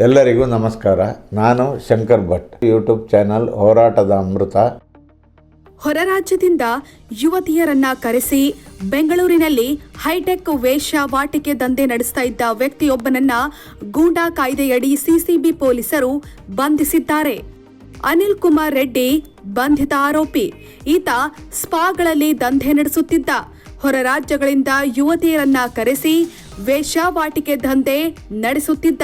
ಎಲ್ಲರಿಗೂ ನಮಸ್ಕಾರ. ನಾನು ಶಂಕರ್ ಭಟ್. ಯೂಟ್ಯೂಬ್ ಚಾನಲ್ ಹೋರಾಟದ ಅಮೃತ. ಹೊರ ರಾಜ್ಯದಿಂದ ಯುವತಿಯರನ್ನ ಕರೆಸಿ ಬೆಂಗಳೂರಿನಲ್ಲಿ ಹೈಟೆಕ್ ವೇಶ್ಯಾವಾಟಿಕೆ ದಂಧೆ ನಡೆಸ್ತಾ ಇದ್ದ ವ್ಯಕ್ತಿಯೊಬ್ಬನನ್ನ ಗೂಂಡಾ ಕಾಯ್ದೆಯಡಿ ಸಿಸಿಬಿ ಪೊಲೀಸರು ಬಂಧಿಸಿದ್ದಾರೆ. ಅನಿಲ್ ಕುಮಾರ್ ರೆಡ್ಡಿ ಬಂಧಿತ ಆರೋಪಿ ಈತ ಸ್ಪಾಗಳಲ್ಲಿ ದಂಧೆ ನಡೆಸುತ್ತಿದ್ದ. ಹೊರ ರಾಜ್ಯಗಳಿಂದ ಯುವತಿಯರನ್ನ ಕರೆಸಿ ವೇಶ್ಯಾವಾಟಿಕೆ ದಂಧೆ ನಡೆಸುತ್ತಿದ್ದ.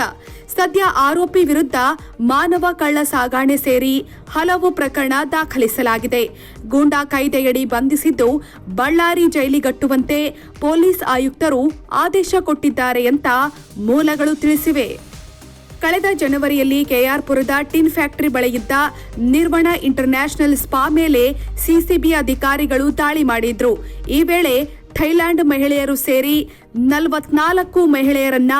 ಸದ್ಯ ಆರೋಪಿ ವಿರುದ್ಧ ಮಾನವ ಕಳ್ಳ ಸಾಗಾಣೆ ಸೇರಿ ಹಲವು ಪ್ರಕರಣ ದಾಖಲಿಸಲಾಗಿದೆ. ಗೂಂಡಾ ಕಾಯ್ದೆಯಡಿ ಬಂಧಿಸಿದ್ದು ಬಳ್ಳಾರಿ ಜೈಲಿಗಟ್ಟುವಂತೆ ಪೊಲೀಸ್ ಆಯುಕ್ತರು ಆದೇಶ ಕೊಟ್ಟಿದ್ದಾರೆ ಅಂತ ಮೂಲಗಳು ತಿಳಿಸಿವೆ. ಕಳೆದ ಜನವರಿಯಲ್ಲಿ ಕೆಆರ್ಪುರದ ಟಿನ್ ಫ್ಯಾಕ್ಟರಿ ಬಳಿಯಿದ್ದ ನಿರ್ವಣ ಇಂಟರ್ನ್ಯಾಷನಲ್ ಸ್ಪಾ ಮೇಲೆ ಸಿಸಿಬಿ ಅಧಿಕಾರಿಗಳು ದಾಳಿ ಮಾಡಿದ್ರು. ಈ ವೇಳೆ ಥೈಲ್ಯಾಂಡ್ ಮಹಿಳೆಯರು ಸೇರಿ ನಲವತ್ನಾಲ್ಕು ಮಹಿಳೆಯರನ್ನ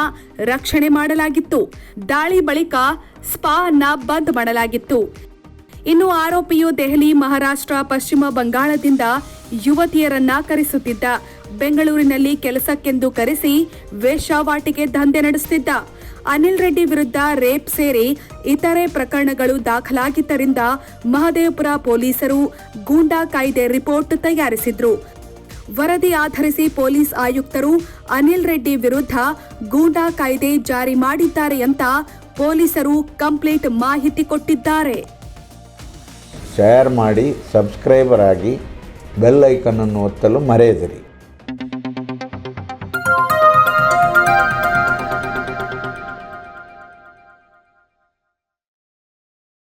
ರಕ್ಷಣೆ ಮಾಡಲಾಗಿತ್ತು. ದಾಳಿ ಬಳಿಕ ಸ್ಪಾ ಅನ್ನ ಬಂದ್ ಮಾಡಲಾಗಿತ್ತು. ಇನ್ನು ಆರೋಪಿಯು ದೆಹಲಿ, ಮಹಾರಾಷ್ಟ್ರ, ಪಶ್ಚಿಮ ಬಂಗಾಳದಿಂದ ಯುವತಿಯರನ್ನ ಕರೆಸುತ್ತಿದ್ದ. ಬೆಂಗಳೂರಿನಲ್ಲಿ ಕೆಲಸಕ್ಕೆಂದು ಕರೆಸಿ ವೇಶ್ಯಾವಾಟಿಕೆ ದಂಧೆ ನಡೆಸುತ್ತಿದ್ದ ಅನಿಲ್ ರೆಡ್ಡಿ ವಿರುದ್ಧ ರೇಪ್ ಸೇರಿ ಇತರೆ ಪ್ರಕರಣಗಳು ದಾಖಲಾಗಿದ್ದರಿಂದ ಮಹದೇವಪುರ ಪೊಲೀಸರು ಗೂಂಡಾ ಕಾಯ್ದೆ ರಿಪೋರ್ಟ್ ತಯಾರಿಸಿದ್ರು. ವರದಿ ಆಧರಿಸಿ ಪೊಲೀಸ್ ಆಯುಕ್ತರು ಅನಿಲ್ ರೆಡ್ಡಿ ವಿರುದ್ಧ ಗೂಂಡಾ ಕಾಯ್ದೆ ಜಾರಿ ಮಾಡಿದ್ದಾರೆ ಅಂತ ಪೊಲೀಸರು ಕಂಪ್ಲೀಟ್ ಮಾಹಿತಿ ಕೊಟ್ಟಿದ್ದಾರೆ. ಶೇರ್ ಮಾಡಿ ಸಬ್ಸ್ಕ್ರೈಬರ್ ಆಗಿ ಬೆಲ್ ಐಕನ್ನನ್ನು ಒತ್ತಲು ಮರೆಯದಿರಿ.